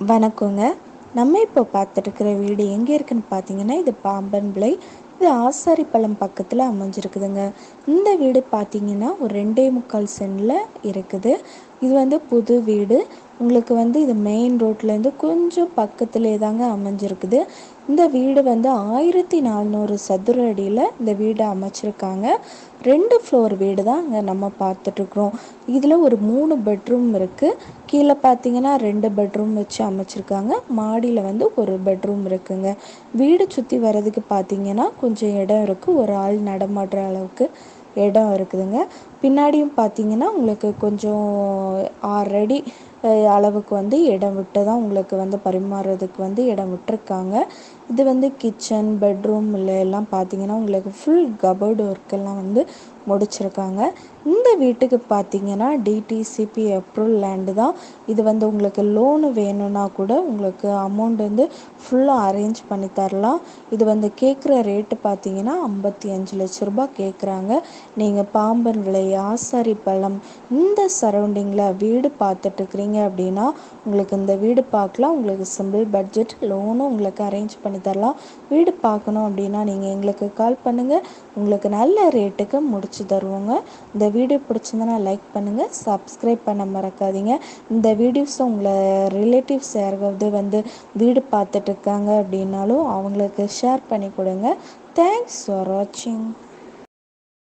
வணக்கங்க. நம்ம இப்போ பார்த்துட்டுருக்குற வீடு எங்கே இருக்குன்னு பார்த்தீங்கன்னா இது பாம்பன் பிள்ளை இது ஆசாரி பழம் பக்கத்தில் அமைஞ்சிருக்குதுங்க. இந்த வீடு பார்த்தீங்கன்னா ஒரு ரெண்டே முக்கால் சென்டில் இருக்குது. இது வந்து புது வீடு. உங்களுக்கு வந்து இது மெயின் ரோட்லேருந்து கொஞ்சம் பக்கத்துலேயே தாங்க அமைஞ்சிருக்குது. இந்த வீடு வந்து ஆயிரத்தி நானூறு சதுர அடியில் இந்த வீடு அமைச்சிருக்காங்க. ரெண்டு ஃப்ளோர் வீடு தான் இங்கே நம்ம பார்த்துட்ருக்குறோம் இதில் ஒரு மூணு பெட்ரூம் இருக்குது கீழே பார்த்தீங்கன்னா ரெண்டு பெட்ரூம் வச்சு அமைச்சிருக்காங்க. மாடியில் வந்து ஒரு பெட்ரூம் இருக்குங்க. வீடு சுற்றி வர்றதுக்கு பார்த்தீங்கன்னா கொஞ்சம் இடம் இருக்குது ஒரு ஆள் நடமாடுற அளவுக்கு இடம் இருக்குதுங்க. பின்னாடியும் பார்த்தீங்கன்னா உங்களுக்கு கொஞ்சம் ஆறடி அளவுக்கு வந்து இடம் விட்டு தான் உங்களுக்கு வந்து பரிமாறுறதுக்கு வந்து இடம் விட்டுருக்காங்க. இது வந்து கிச்சன் பெட்ரூம் எல்லாம் பார்த்தீங்கன்னா உங்களுக்கு ஃபுல் கபோர்டு ஒர்க்கெல்லாம் வந்து முடிச்சிருக்காங்க. இந்த வீட்டுக்கு பார்த்தீங்கன்னா டிடிசிபி அப்ரூவல் லேண்டு தான். இது வந்து உங்களுக்கு லோனு வேணும்னா கூட உங்களுக்கு அமௌண்ட் வந்து ஃபுல்லாக அரேஞ்ச் பண்ணி தரலாம். இது வந்து கேட்குற ரேட்டு பார்த்தீங்கன்னா ஐம்பத்தி அஞ்சு லட்ச ரூபா கேட்குறாங்க நீங்கள் பாம்பன் விலை ஆசாரி பழம் இந்த சரௌண்டிங்கில் வீடு பார்த்துட்ருக்குறீங்க அப்படின்னா உங்களுக்கு இந்த வீடு பார்க்கலாம். உங்களுக்கு சிம்பிள் பட்ஜெட் லோனும் உங்களுக்கு அரேஞ்ச் பண்ணி தரலாம். வீடு பார்க்கணும் அப்படின்னா நீங்கள் எங்களுக்கு கால் பண்ணுங்கள் உங்களுக்கு நல்ல ரேட்டுக்கு முடிச்சு தருவோங்க. இந்த வீடியோ பிடிச்சிருந்தனா லைக் பண்ணுங்கள் சப்ஸ்கிரைப் பண்ண மறக்காதீங்க. இந்த வீடியோஸை உங்களை ரிலேட்டிவ்ஸ் யாராவது வந்து வீடு பார்த்துட்டு இருக்காங்க அப்படின்னாலும் அவங்களுக்கு ஷேர் பண்ணி கொடுங்க. தேங்க்ஸ் ஃபார் வாட்சிங்